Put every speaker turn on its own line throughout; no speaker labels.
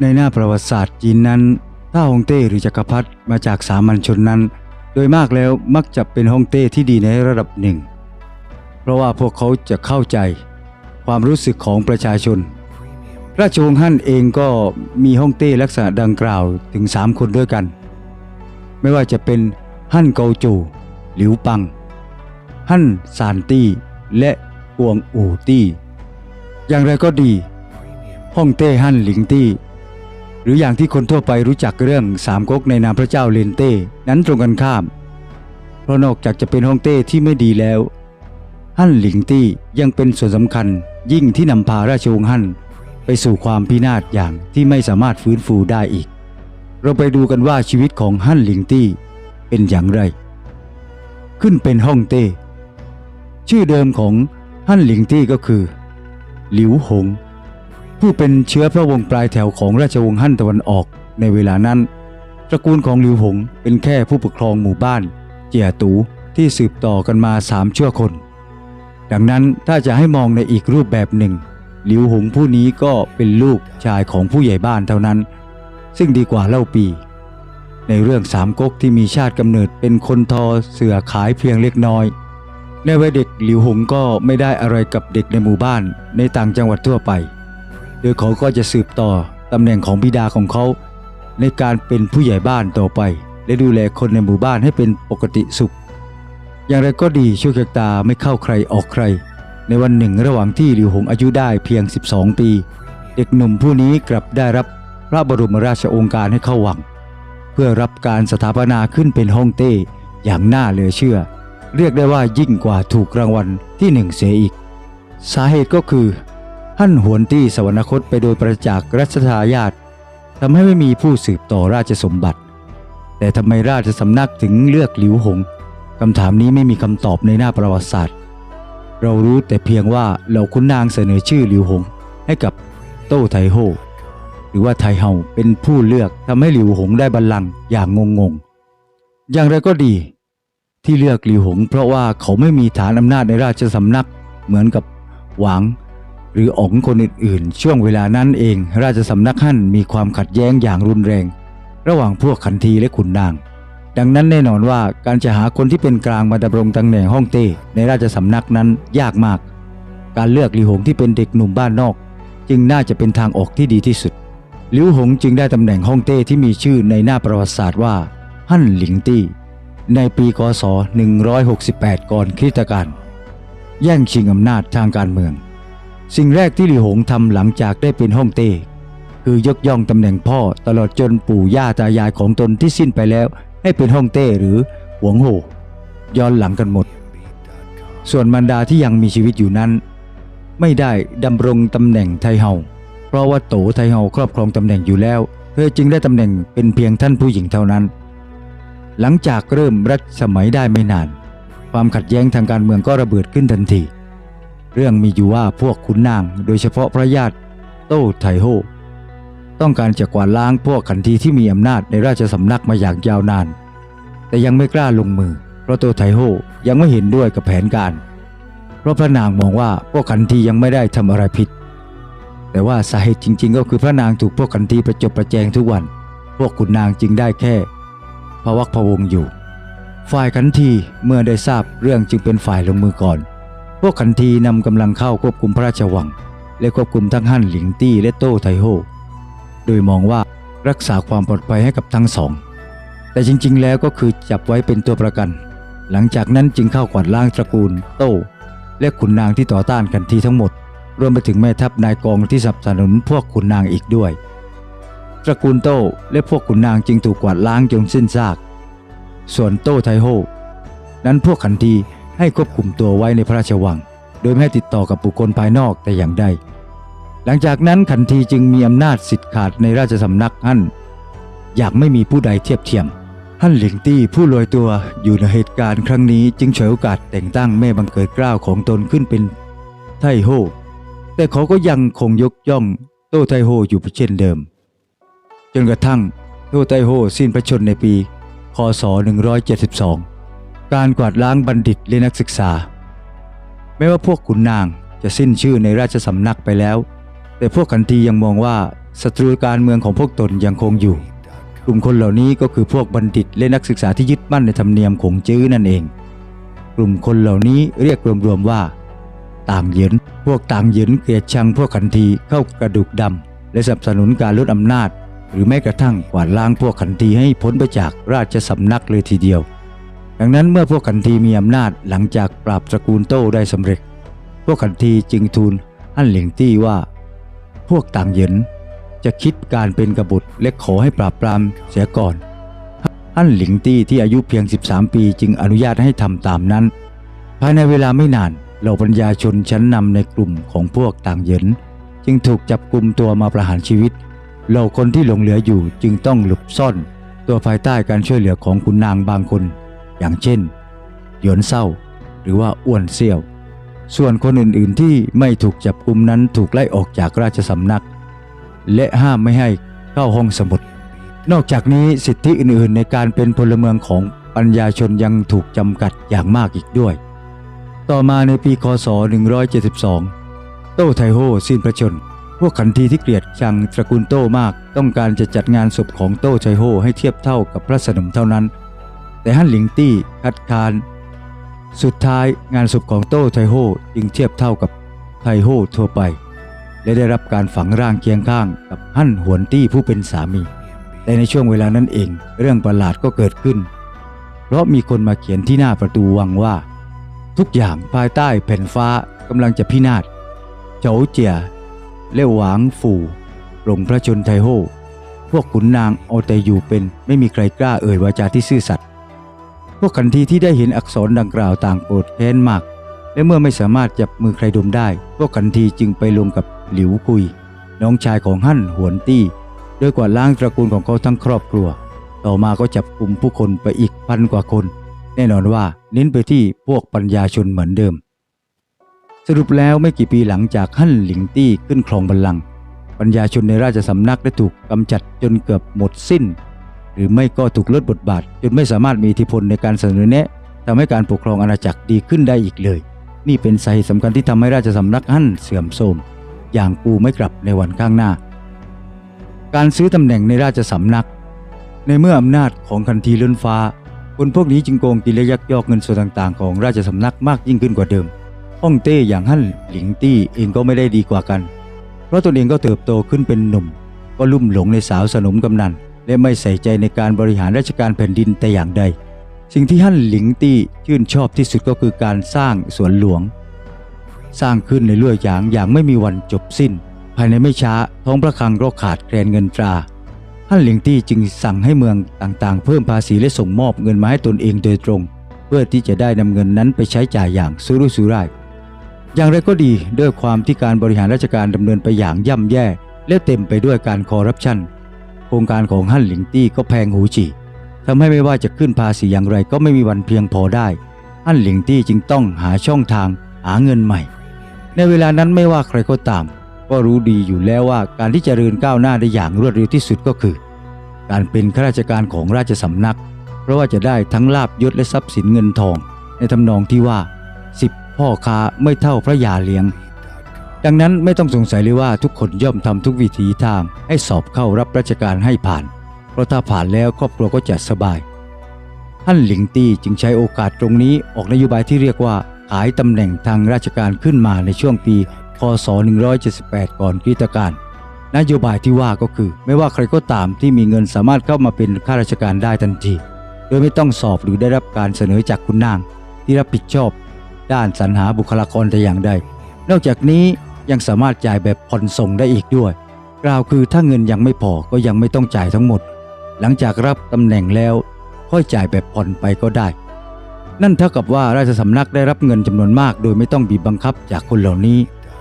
ในหน้าประวัติศาสตร์จีนนั้นถ้าฮ่องเต้หรือจักรพรรดิมาจากสามัญชนนั้น โดยมากแล้วมักจะเป็นฮ่องเต้ที่ดีในระดับหนึ่ง เพราะว่าพวกเขาจะเข้าใจความรู้สึกของประชาชน ราชวงศ์ฮั่นเองก็มีฮ่องเต้ลักษณะดังกล่าวถึง 3 คนด้วยกัน ไม่ว่าจะเป็นฮั่นเกาจูหลิวปัง ฮั่นซานตี้และกวงอู่ตี้อย่างไรก็ดีฮ่องเต้ฮั่นหลิงตี้ รืออย่างที่คนทั่วไปรู้จักเรื่องสามก๊กในนามพระเจ้าเลนเต้ นั้นตรงกันข้าม เพราะนอกจากจะเป็นฮ่องเต้ที่ไม่ดีแล้ว ฮั่นหลิงตี้ยังเป็นส่วนสำคัญยิ่งที่นำพาราชวงศ์ฮั่นไปสู่ความพินาศอย่างที่ไม่สามารถฟื้นฟูได้อีก เราไปดูกันว่าชีวิตของฮั่นหลิงตี้เป็นอย่างไร ขึ้นเป็นฮ่องเต้ ชื่อเดิมของฮั่นหลิงตี้ก็คือ หลิวหง ผู้เป็นเชื้อพระวงศ์ปลายแถวของราชวงศ์ฮั่นตะวันออกในเวลานั้น ตระกูลของหลิวหงเป็นแค่ผู้ปกครองหมู่บ้าน เจียตูที่สืบต่อกันมาสามชั่วคน ดังนั้นถ้าจะให้มองในอีกรูปแบบหนึ่ง หลิวหงผู้นี้ก็เป็นลูกชายของผู้ใหญ่บ้านเท่านั้น ซึ่งดีกว่าเล่าปี ในเรื่องสามก๊กที่มีชาติกำเนิดเป็นคนทอเสือขายเพียงเล็กน้อยในวัยเด็กหลิวหงก็ไม่ได้อะไรกับเด็กในหมู่บ้านในต่างจังหวัดทั่วไป โดยเขาก็จะสืบต่อตำแหน่งของบิดาของเขา ในการเป็นผู้ใหญ่บ้านต่อไป และดูแลคนในหมู่บ้านให้เป็นปกติสุข อย่างไรก็ดีโชคชะตาไม่เข้าใครออกใคร ในวันหนึ่งระหว่างที่หลิวหงอายุได้เพียง 12 ปี เด็กหนุ่มผู้นี้กลับได้รับพระบรมราชโองการให้เข้าวัง เพื่อรับการสถาปนาขึ้นเป็นฮ่องเต้อย่างน่าเหลือเชื่อ เรียกได้ว่ายิ่งกว่าถูกรางวัลที่หนึ่งเสียอีก สาเหตุก็คือ ฮั่นหวนตี้สวรรคตไปโดยประจักษ์รัชทายาททำให้ไม่มีผู้สืบต่อราชสมบัติ แต่ทำไมราชสำนักถึงเลือกหลิวหงคำถามนี้ไม่มีคำตอบในหน้าประวัติศาสตร์ เรารู้แต่เพียงว่าเหล่าขุนนางเสนอชื่อหลิวหงให้กับโต้ไทโฮหรือว่าไทเฮาเป็นผู้เลือกทำให้หลิวหงได้บัลลังก์อย่างงงๆอย่างไรก็ดี ที่เลือกหลิวหง เพราะว่าเขาไม่มีฐานอำนาจในราชสำนักเหมือนกับหวาง รืออ๋องคนอื่นๆ ช่วงเวลานั้นเอง ราชสำนักฮั่นมีความขัดแย้งอย่างรุนแรง ระหว่างพวกขันทีและขุนนาง ดังนั้นแน่นอนว่าการจะหาคนที่เป็นกลางมาดำรงตำแหน่งฮ่องเต้ในราชสำนักนั้นยากมาก การเลือกหลิวหงที่เป็นเด็กหนุ่มบ้านนอก จึงน่าจะเป็นทางออกที่ดีที่สุดหลิวหงจึงได้ตำแหน่งฮ่องเต้ที่มีชื่อในหน้าประวัติศาสตร์ว่าฮั่นหลิงตี้ในปีคศ 168 ก่อนคริสตกาลแย่งชิงอำนาจทางการเมือง สิ่งแรกที่หลิวหงทำหลังจากได้เป็นฮ่องเต้คือยกย่องตำแหน่งพ่อตลอดจนปู่ย่าตายายของตนที่สิ้นไปแล้ว ให้เป็นฮ่องเต้หรือหวงโหย้อนหลังกันหมด ส่วนมารดาที่ยังมีชีวิตอยู่นั้น ไม่ได้ดำรงตำแหน่งไทเฮาเพราะว่าโตไทเฮาครอบครองตำแหน่งอยู่แล้วเธอจึงได้ตำแหน่งเป็นเพียงท่านผู้หญิงเท่านั้น หลังจากเริ่มรัชสมัยได้ไม่นาน ความขัดแย้งทางการเมืองก็ระเบิดขึ้นทันที เรื่องมีอยู่ว่าพวกขุนนางโดยเฉพาะพระญาติโต้ไทโฮต้องการจะกวาดล้างพวกขันทีที่มีอำนาจในราชสำนักมาอย่างยาวนาน แต่ยังไม่กล้าลงมือ เพราะโตไทโฮยังไม่เห็นด้วยกับแผนการ เพราะพระนางมองว่าพวกขันทียังไม่ได้ทำอะไรผิด แต่ว่าสาเหตุจริง ๆ ก็คือพระนางถูกพวกขันทีประจบประแจงทุกวัน พวกขุนนางจึงได้แค่พวักพวงอยู่ ฝ่ายขันทีเมื่อได้ทราบเรื่องจึงเป็นฝ่ายลงมือก่อน พวกขันทีนำกำลังเข้าควบคุมพระราชวัง และควบคุมทั้งฮั่นหลิงตี้และโต้ไทโฮโดยมองว่ารักษาความปลอดภัยให้กับทั้งสอง แต่จริงๆ แล้วก็คือจับไว้เป็นตัวประกัน หลังจากนั้นจึงเข้ากวาดล้างตระกูลโต้และขุนนางที่ต่อต้านกันทีทั้งหมด รวมไปถึงแม่ทัพนายกองที่สนับสนุนพวกขุนนางอีกด้วย ตระกูลโต้และพวกขุนนางจึงถูกกวาดล้างจนสิ้นซาก ส่วนโต้ไทโฮนั้นพวกขันที ให้ควบคุมตัวไว้ในพระราชวัง โดยไม่ให้ติดต่อกับบุคคลภายนอกแต่อย่างใด หลังจากนั้นขันทีจึงมีอำนาจสิทธิ์ขาดในราชสำนักฮั่นอยากไม่มีผู้ใดเทียบเทียมฮั่นหลิงตี้ผู้ลอยตัวอยู่ในเหตุการณ์ครั้งนี้จึงฉวยโอกาสแต่งตั้งแม่บังเกิดเกล้าวของตนขึ้นเป็นไทโฮ แต่เขาก็ยังคงยกย่องโต้ไทโฮอยู่เช่นเดิม จนกระทั่งโต้ไทโฮสิ้นพระชนในปี คศ 172 การกวาดล้างบัณฑิตและนักศึกษา แม้ว่าพวกขุนนางจะสิ้นชื่อในราชสำนักไปแล้ว แต่พวกขันทียังมองว่าศัตรูการเมืองของพวกตนยังคงอยู่ กลุ่มคนเหล่านี้ก็คือพวกบัณฑิตและนักศึกษาที่ยึดมั่นในธรรมเนียมของจื้อนั่นเอง กลุ่มคนเหล่านี้เรียกรวมๆว่า ต่างเหยินพวกต่างเหยินเกลียดชังพวกขันทีเข้ากระดูกดำและสนับสนุนการลดอำนาจ หรือแม้กระทั่งกวาดล้างพวกขันทีให้พ้นไปจากราชสำนักเลยทีเดียว ดังนั้นเมื่อพวกขันทีมีอำนาจหลังจากปราบตระกูลโต้ได้สำเร็จ พวกขันทีจึงทูลฮั่นเหลียงตี้ว่า พวกต่างเหยินจะคิดการเป็นกบฏและขอให้ปราบปรามเสียก่อนฮั่นหลิงตี้ที่อายุเพียง 13 ปีจึงอนุญาตให้ทำตามนั้น ภายในเวลาไม่นานเหล่าปัญญาชนชั้นนำในกลุ่มของพวกต่างเหยินจึงถูกจับกลุ่มตัวมาประหารชีวิต เหล่าคนที่หลงเหลืออยู่จึงต้องหลบซ่อน ตัวภายใต้การช่วยเหลือของขุนนางบางคน อย่างเช่น หยวนเศร้า หรือว่าอ้วนเซี่ยว ส่วนคนอื่นๆที่ไม่ถูกจับกุมนั้นถูกไล่ออกจากราชสำนัก และห้ามไม่ให้เข้าห้องสมุด นอกจากนี้สิทธิอื่นๆในการเป็นพลเมืองของปัญญาชนยังถูกจำกัดอย่างมากอีกด้วย ต่อมาในปีคศ 172 โต้ไทโฮสิ้นพระชนพวกขันทีที่เกลียดชังตระกูลโต้มาก ต้องการจะจัดงานศพของโต้ไทโฮให้เทียบเท่ากับพระสนมเท่านั้น แต่ฮั่นหลิงตี้คัดค้าน สุดท้ายงานศพของโต้ไทโฮจึงเทียบเท่ากับไทโฮทั่วไป และได้รับการฝังร่างเคียงข้างกับฮั่นหวนตี้ผู้เป็นสามี แต่ในช่วงเวลานั้นเองเรื่องประหลาดก็เกิดขึ้น เพราะมีคนมาเขียนที่หน้าประตูวังว่า ทุกอย่างภายใต้แผ่นฟ้ากำลังจะพินาศเฉาเจียและหวางฝู่หลงพระชนไทโฮพวกขุนนางเอาแต่อยู่เป็นไม่มีใครกล้าเอ่ยวาจาที่ซื่อสัตย์ พวกขันทีที่ได้เห็นอักษรดังกล่าวต่างโกรธแค้นมาก และเมื่อไม่สามารถจับมือใครดมได้ พวกขันทีจึงไปลงกับหลิวคุย น้องชายของฮั่นหวนตี้โดยกวาดล้างตระกูลของเขาทั้งครอบครัว ต่อมาก็จับกลุ่มผู้คนไปอีกพันกว่าคน แน่นอนว่าเน้นไปที่พวกปัญญาชนเหมือนเดิม สรุปแล้วไม่กี่ปีหลังจากฮั่นหลิงตี้ขึ้นครองบัลลังก์ปัญญาชนในราชสำนักได้ถูกกำจัดจนเกือบหมดสิ้น หรือไม่ก็ถูกลดบทบาทจนไม่สามารถมีอิทธิพลในการเสนอแนะทำให้การปกครองอาณาจักรดีขึ้นได้อีกเลย นี่เป็นสาเหตุสำคัญที่ทำให้ราชสำนักฮั่นเสื่อมโทรมอย่างกูไม่กลับในวันข้างหน้า การซื้อตำแหน่งในราชสำนัก ในเมื่ออำนาจของคันทีล้นฟ้า คนพวกนี้จึงโกงกินและยักยอกเงินส่วนต่างๆ ของราชสำนักมากยิ่งขึ้นกว่าเดิมฮ่องเต้อย่างฮั่นหลิงตี้เองก็ไม่ได้ดีกว่ากัน เพราะตนเองก็เติบโตขึ้นเป็นหนุ่ม ก็ลุ่มหลงในสาวสนมกำนัน และไม่ใส่ใจในการบริหารราชการแผ่นดินแต่อย่างใด สิ่งที่ฮั่นหลิงตี้ชื่นชอบที่สุดก็คือการสร้างสวนหลวง สร้างขึ้นในเลื่อยยางอย่างไม่มีวันจบสิ้น ภายในไม่ช้าท้องพระคลังก็ขาดแคลนเงินตราฮั่นหลิงตี้จึงสั่งให้เมืองต่างๆ เพิ่มภาษีและส่งมอบเงินมาให้ตนเองโดยตรง เพื่อที่จะได้นำเงินนั้นไปใช้จ่ายอย่างสุรุ่ยสุร่ายอย่างไรก็ดีด้วยความที่การบริหารราชการดำเนินไปอย่างย่ำแย่ และเต็มไปด้วยการคอร์รัปชัน โครงการของฮั่นหลิงตี้ก็แพงหูจีทำให้ไม่ว่าจะขึ้นภาษีอย่างไรก็ไม่มีวันเพียงพอได้ฮั่นหลิงตี้จึงต้องหาช่องทางหาเงินใหม่ ในเวลานั้นไม่ว่าใครก็ตาม ก็รู้ดีอยู่แล้วว่าการที่จเจริญก้าวหน้าได้อย่างรวดเร็วที่สุดก็คือ การเป็นข้าราชการของราชสำนัก เพราะว่าจะได้ทั้งลาบยศและทรัพย์สินเงินทอง ในทำนองที่ว่าสิบพ่อค้าไม่เท่าพระยาเลี้ยง ดังนั้นไม่ต้องสงสัยเลยว่าทุกคนย่อมทำทุกวิถีทางให้สอบเข้ารับราชการให้ผ่าน เพราะถ้าผ่านแล้วครอบครัวก็จะสบาย ท่านหลิงตี้จึงใช้โอกาสตรงนี้ออกนโยบายที่เรียกว่าขายตำแหน่งทางราชการขึ้นมาในช่วงปี คศ 178 ก่อนคริสตกาลนโยบายที่ว่าก็คือ ไม่ว่าใครก็ตามที่มีเงินสามารถเข้ามาเป็นข้าราชการได้ทันที โดยไม่ต้องสอบหรือได้รับการเสนอจากคุณนาง ที่รับผิดชอบ ด้านสรรหาบุคลากรแต่อย่างใด นอกจากนี้ ยังสามารถจ่ายแบบผ่อนส่งได้อีกด้วย กล่าวคือถ้าเงินยังไม่พอก็ยังไม่ต้องจ่ายทั้งหมด หลังจากรับตำแหน่งแล้ว ค่อยจ่ายแบบผ่อนไปก็ได้ นั่นเท่ากับว่าราชสำนักได้รับเงินจำนวนมาก โดยไม่ต้องบีบบังคับจากคนเหล่านี้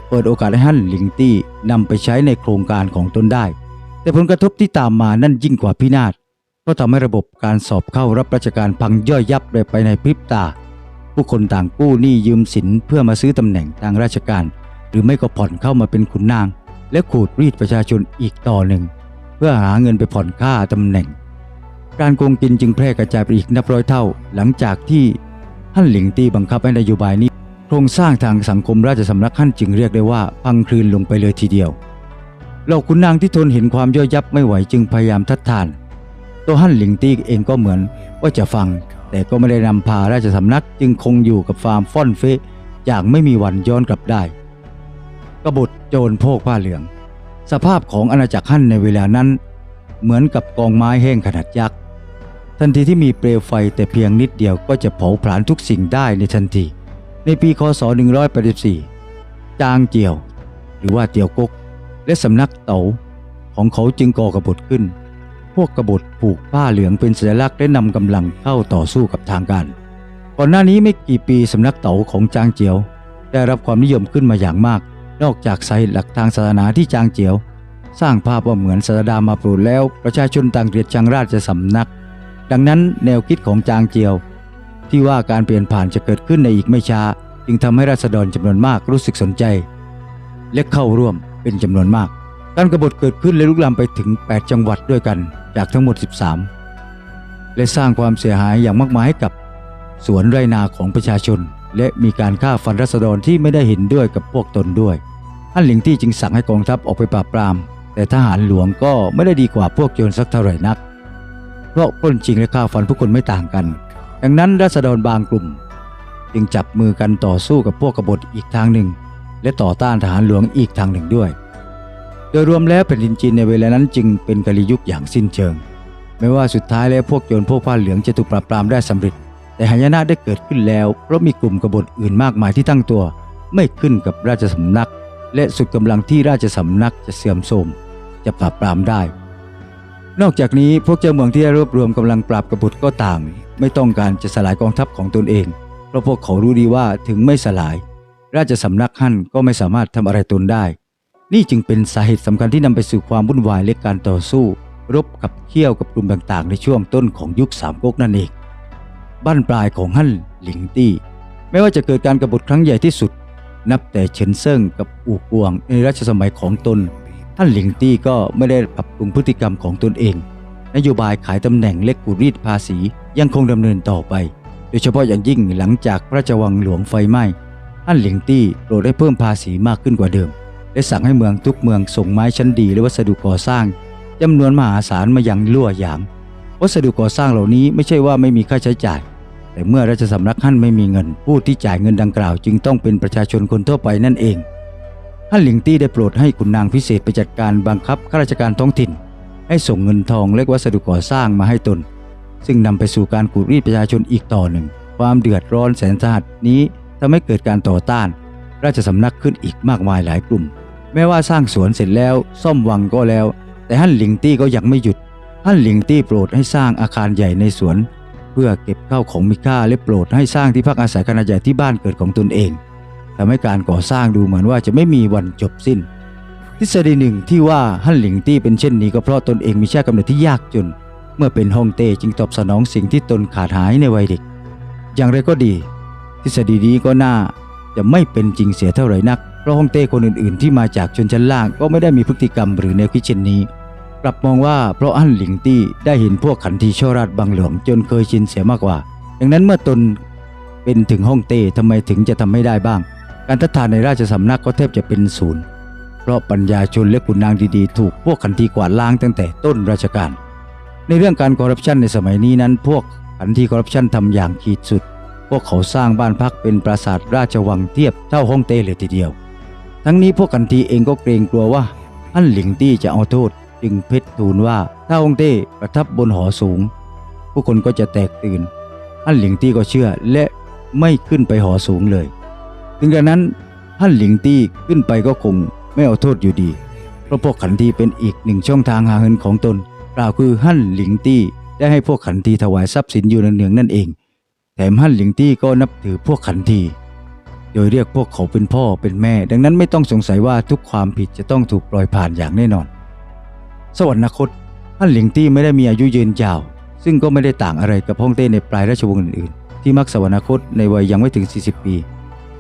เปิดโอกาสให้ฮั่นหลิงตี้นำไปใช้ในโครงการของตนได้ แต่ผลกระทบที่ตามมานั่นยิ่งกว่าพินาศเพราะทำให้ระบบการสอบเข้ารับราชการพังย่อยยับเลยไปในพริบตาผู้คนต่างกู้หนี้ยืมสินเพื่อมาซื้อตำแหน่งทางราชการ หรือไม่ก็ผ่อนเข้ามาเป็นขุนนาง และขูดรีดประชาชนอีกต่อหนึ่ง เพื่อหาเงินไปผ่อนค่าตำแหน่ง การโกงกินจึงแพร่กระจายไปอีกนับร้อยเท่า หลังจากที่ฮั่นหลิงตี้บังคับให้นโยบายนี้ โครงสร้างทางสังคมราชสำนักฮั่นจึงเรียกได้ว่าพังคลืนลงไปเลยทีเดียวเราขุนนางที่ทนเห็นความย่อยยับไม่ไหวจึงพยายามทัดทาน ตัวฮั่นหลิงตี้เองก็เหมือนว่าจะฟัง แต่ก็ไม่ได้นำพาราชสำนักจึงคงอยู่กับฟาร์มฟ่อนเฟะอย่างไม่มีวันย้อนกลับได้ กบฏโจรโพกผ้าเหลือง สภาพของอาณาจักรฮั่นในเวลานั้น เหมือนกับกองไม้แห้งขนาดยักษ์ทันทีที่มีเปลวไฟแต่เพียงนิดเดียวก็จะเผาผลาญทุกสิ่งได้ในทันที ในปีคศ 184 จางเจียว หรือว่าเตียวกก และสำนักเต๋าของเขาจึงก่อกบฏขึ้น พวกกบฏผูกผ้าเหลืองเป็นสัญลักษณ์และนำกำลังเข้าต่อสู้กับทางการ ก่อนหน้านี้ไม่กี่ปีสำนักเต๋าของจางเจียว ได้รับความนิยมขึ้นมาอย่างมาก นอกจากใส่หลักทางศาสนาที่จางเจียว สร้างภาพว่าเหมือนศาสดามาโปรดแล้ว ประชาชนต่างเกลียดชังราชสำนัก ดังนั้นแนวคิดของจางเจียว ที่ว่าการเปลี่ยนผ่านจะเกิดขึ้นในอีกไม่ช้า จึงทำให้ราษฎรจำนวนมากรู้สึกสนใจ และเข้าร่วมเป็นจำนวนมาก การกบฏเกิดขึ้นและลุกลามไปถึง 8 จังหวัดด้วยกันจากทั้งหมด 13 และสร้างความเสียหายอย่างมากมายให้กับสวนไรนาของประชาชน และมีการฆ่าฟันรัษฎรที่ไม่ได้เห็นด้วยกับพวกตนด้วย ฮั่นหลิงที่จึงสั่งให้กองทัพออกไปปราบปราม แต่ทหารหลวงก็ไม่ได้ดีกว่าพวกโจรสักเท่าไหร่นัก เพราะปล้นจริงและฆ่าฟันผู้คนไม่ต่างกัน ดังนั้นรัษฎรบางกลุ่ม จึงจับมือกันต่อสู้กับพวกกบฏอีกทางหนึ่ง และต่อต้านทหารหลวงอีกทางหนึ่งด้วย โดยรวมแล้วแผ่นดินจีนในเวลานั้นจึงเป็นกาลียุคอย่างสิ้นเชิง ไม่ว่าสุดท้ายแล้วพวกโจรพวกผ้าเหลืองจะถูกปราบปรามได้สำเร็จ แต่หายนะได้เกิดขึ้นแล้วเพราะมีกลุ่มกบฏอื่นมากมายที่ตั้งตัว ไม่ขึ้นกับราชสำนัก และสุดกำลังที่ราชสำนักจะเสื่อมโทรมจะปราบปรามได้ นอกจากนี้พวกเจ้าเมืองที่ได้รวบรวมกำลังปราบกบฏก็ต่าง ไม่ต้องการจะสลายกองทัพของตนเอง เพราะพวกเขารู้ดีว่าถึงไม่สลาย ราชสำนักฮั่นก็ไม่สามารถทำอะไรตนได้ นี่จึงเป็นสาเหตุสำคัญที่นำไปสู่ความวุ่นวายและการต่อสู้ รบกับเขี้ยวกับกลุ่มต่างๆ ในช่วงต้นของยุคสามก๊กนั่นเองบ้านปลายของฮั่นหลิงตี้ไม่ว่าจะเกิดการกบฏครั้งใหญ่ที่สุด นับแต่เฉินเซิ่งกับอู่กวงในรัชสมัยของตน ท่านหลิงตี้ก็ไม่ได้ปรับปรุงพฤติกรรมของตนเอง นโยบายขายตำแหน่งเล็กกูรีดภาษียังคงดำเนินต่อไป โดยเฉพาะอย่างยิ่งหลังจากพระราชวังหลวงไฟไหม้ ท่านหลิงตี้โปรดได้เพิ่มภาษีมากขึ้นกว่าเดิม และสั่งให้เมืองทุกเมืองส่งไม้ชั้นดีและวัสดุก่อสร้างจำนวนมหาศาลมายังลั่วหยาง วัสดุก่อสร้างเหล่านี้ไม่ใช่ว่าไม่มีค่าใช้จ่าย แต่เมื่อราชสำนักฮั่นไม่มีเงิน ผู้ที่จ่ายเงินดังกล่าว จึงต้องเป็นประชาชนคนทั่วไปนั่นเองฮั่นหลิงตี้ได้โปรดให้ขุนนางพิเศษไปจัดการบังคับข้าราชการท้องถิ่น ให้ส่งเงินทองและวัสดุก่อสร้างมาให้ตน ซึ่งนำไปสู่การขูดรีดประชาชนอีกต่อหนึ่ง ความเดือดร้อนแสนสาหัสนี้ทำให้เกิดการต่อต้าน ราชสำนักขึ้นอีกมากมายหลายกลุ่ม แม้ว่าสร้างสวนเสร็จแล้วซ่อมวังก็แล้ว แต่ฮั่นหลิงตี้ก็ยังไม่หยุดฮั่นหลิงตี้โปรดให้สร้างอาคารใหญ่ในสวน พื่อเก็บข้าวของมีค่าและโปรดให้สร้างที่พักอาศัยขนาดใหญ่ที่บ้านเกิดของตนเองทำให้การก่อสร้างดูเหมือนว่าจะไม่มีวันจบสิ้น ทฤษฎีหนึ่งที่ว่าฮั่นหลิงตี้เป็นเช่นนี้ก็เพราะตนเองมีชาติกำเนิดที่ยากจน เมื่อเป็นฮ่องเต้จึงตอบสนองสิ่งที่ตนขาดหายในวัยเด็ก อย่างไรก็ดี ทฤษฎีนี้ก็น่าจะไม่เป็นจริงเสียเท่าไหร่นัก เพราะฮ่องเต้คนอื่น ๆ ที่มาจากชนชั้นล่างก็ไม่ได้มีพฤติกรรมหรือแนวคิดเช่นนี้ กลับมองว่าเพราะฮั่นหลิงตี้ได้เห็นพวกขันทีชราชบางหลวงจนเคยชินเสียมากกว่า ดังนั้นเมื่อตนเป็นถึงฮ่องเต้ทำไมถึงจะทำไม่ได้บ้าง การทัดทานในราชสำนักก็แทบจะเป็นศูนย์ เพราะปัญญาชนและขุนนางดีๆ ถูกพวกขันทีกวาดล้างตั้งแต่ต้นราชการ ในเรื่องการคอร์รัปชันในสมัยนี้นั้น พวกขันทีคอร์รัปชันทำอย่างขีดสุด พวกเขาสร้างบ้านพักเป็นปราสาทราชวังเทียบเท่าฮ่องเต้เลยทีเดียว ทั้งนี้พวกขันทีเองก็เกรงกลัวว่าฮั่นหลิงตี้จะเอาโทษ จึงเพชรทูลว่าถ้าฮ่องเต้ประทับบนหอสูง ผู้คนก็จะแตกตื่นฮั่นหลิงตี้ก็เชื่อและไม่ขึ้นไปหอสูงเลย ถึงกระนั้นฮั่นหลิงตี้ขึ้นไปก็คงไม่เอาโทษอยู่ดี เพราะพวกขันทีเป็นอีกหนึ่งช่องทางหาเงินของตนกล่าวคือฮั่นหลิงตี้ได้ให้พวกขันทีถวายทรัพย์สินอยู่เนืองๆนั่นเอง แถมฮั่นหลิงตี้ก็นับถือพวกขันที โดยเรียกพวกเขาเป็นพ่อเป็นแม่ ดังนั้นไม่ต้องสงสัยว่าทุกความผิดจะต้องถูกปล่อยผ่านอย่างแน่นอน สวรรคตฮั่นหลิงตี้ไม่ได้มีอายุยืนยาว ซึ่งก็ไม่ได้ต่างอะไรกับฮ่องเต้ในปลายราชวงศ์อื่นๆ ที่มักสวรรคตในวัยยังไม่ถึง 40 ปี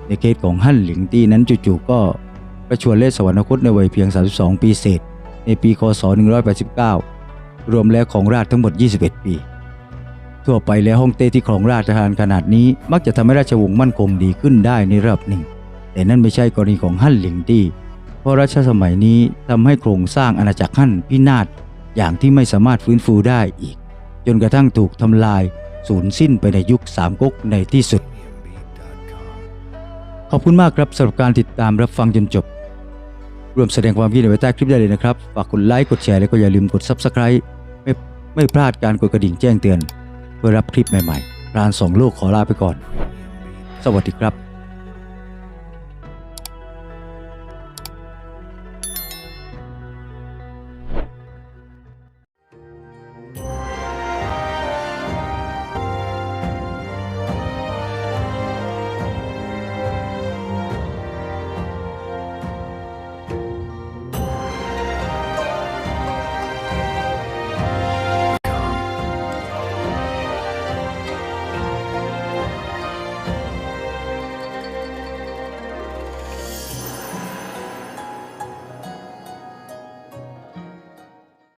ในเคสของฮั่นหลิงตี้นั้นจู่ๆก็ประชวรเลศสวรรคตในวัยเพียง 32 ปีเศษ ในปีคศ 189 รวมแล้วของราชทั้งหมด 21 ปี ทั่วไปแล้วฮ่องเต้ที่ครองราชทานขนาดนี้ มักจะทำให้ราชวงศ์มั่นคงดีขึ้นได้ในระดับหนึ่ง แต่นั่นไม่ใช่กรณีของฮั่นหลิงตี้ ราะรัชสมัยนี้ทำให้โครงสร้างอาณาจักรฮั่นพินาศอย่างที่ไม่สามารถฟื้นฟูได้อีก จนกระทั่งถูกทำลายสูญสิ้นไปในยุคสามก๊กในที่สุด ขอบคุณมากครับสำหรับการติดตามรับฟังจนจบร่วมแสดงความคิดเห็นไว้ใต้คลิปได้เลยนะครับ ฝากกดไลค์กดแชร์แล้วก็อย่าลืมกด Subscribe ไม่ไม่พลาดการกดกระดิ่งแจ้งเตือน เพื่อรับคลิปใหม่ๆรานสองโลกขอลาไปก่อน สวัสดีครับ